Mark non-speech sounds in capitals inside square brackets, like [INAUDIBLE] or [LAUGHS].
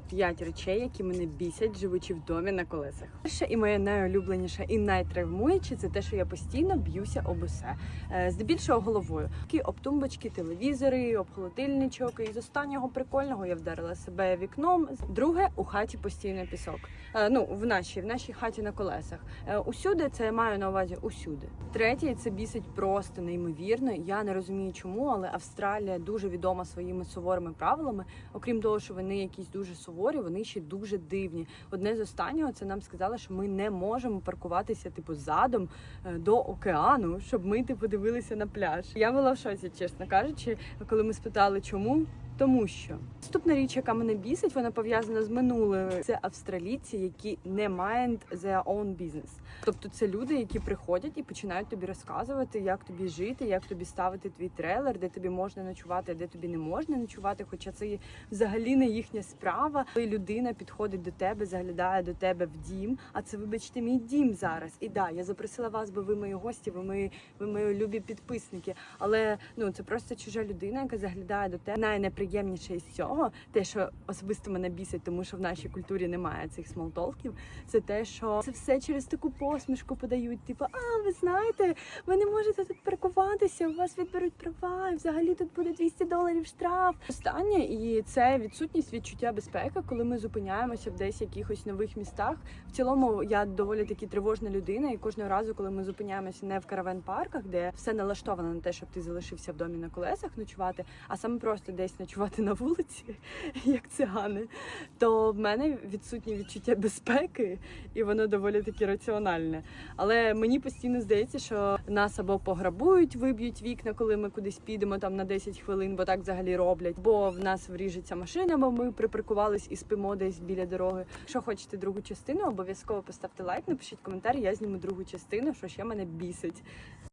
П'ять речей, які мене бісять, живучи в домі на колесах. Перше і моє найулюбленіше і найтравмуюче це те, що я постійно б'юся об усе. Е, Здебільшого головою. Об тумбочки, телевізори, об холодильничок. І з останнього прикольного я вдарила себе вікном. Друге у хаті постійно пісок. Е, Ну в нашій, в нашій хаті на колесах. Е, Усюди це я маю на увазі усюди. Третє це бісить просто неймовірно. Я не розумію, чому, але Австралія дуже відома своїми суворими правилами. Окрім того, що вони якісь дуже суворі, вони ще дуже дивні. Одне з останнього це нам сказали, що ми не можемо паркуватися типу задом е, до океану, щоб ми типу дивилися на пляж. Я була в шоці, чесно кажучи, коли ми спитали, чому. Тому що наступна річ, яка мене бісить, вона пов'язана з минулою. Це австралійці, які не mind their own business. Тобто це люди, які приходять і починають тобі розказувати, як тобі жити, як тобі ставити твій трейлер, де тобі можна ночувати, а де тобі не можна ночувати. Хоча це є взагалі не їхня справа. Коли людина підходить до тебе, заглядає до тебе в дім. А це, вибачте, мій дім зараз. І да, я запросила вас, бо ви мої гості, ви мої, ви мої любі підписники. Але ну це просто чужа людина, яка заглядає до тебе. Найнеприємніше із цього, те, що особисто мене бісить, тому що в нашій культурі немає цих смолтолків, це те, що це все через таку посмішку подають. Типу, а ви знаєте, ви не можете тут паркуватися, у вас відберуть права, і взагалі тут буде 200 доларів штраф. Останнє і це відсутність відчуття безпеки, коли ми зупиняємося в десь якихось нових містах. В цілому я доволі таки тривожна людина, і кожного разу, коли ми зупиняємося не в караван-парках, де все налаштовано на те, щоб ти залишився в домі на колесах ночувати, а саме просто десь ночувати на вулиці, [LAUGHS] як цигани, то в мене відсутнє відчуття безпеки, і воно доволі таки раціональне. Але мені постійно здається, що нас або пограбують, виб'ють вікна, коли ми кудись підемо там на 10 хвилин, бо так взагалі роблять. Бо в нас вріжеться машина, бо ми припаркувались і спимо десь біля дороги. Якщо хочете другу частину, обов'язково поставте лайк, напишіть коментар. Я зніму другу частину, що ще мене бісить.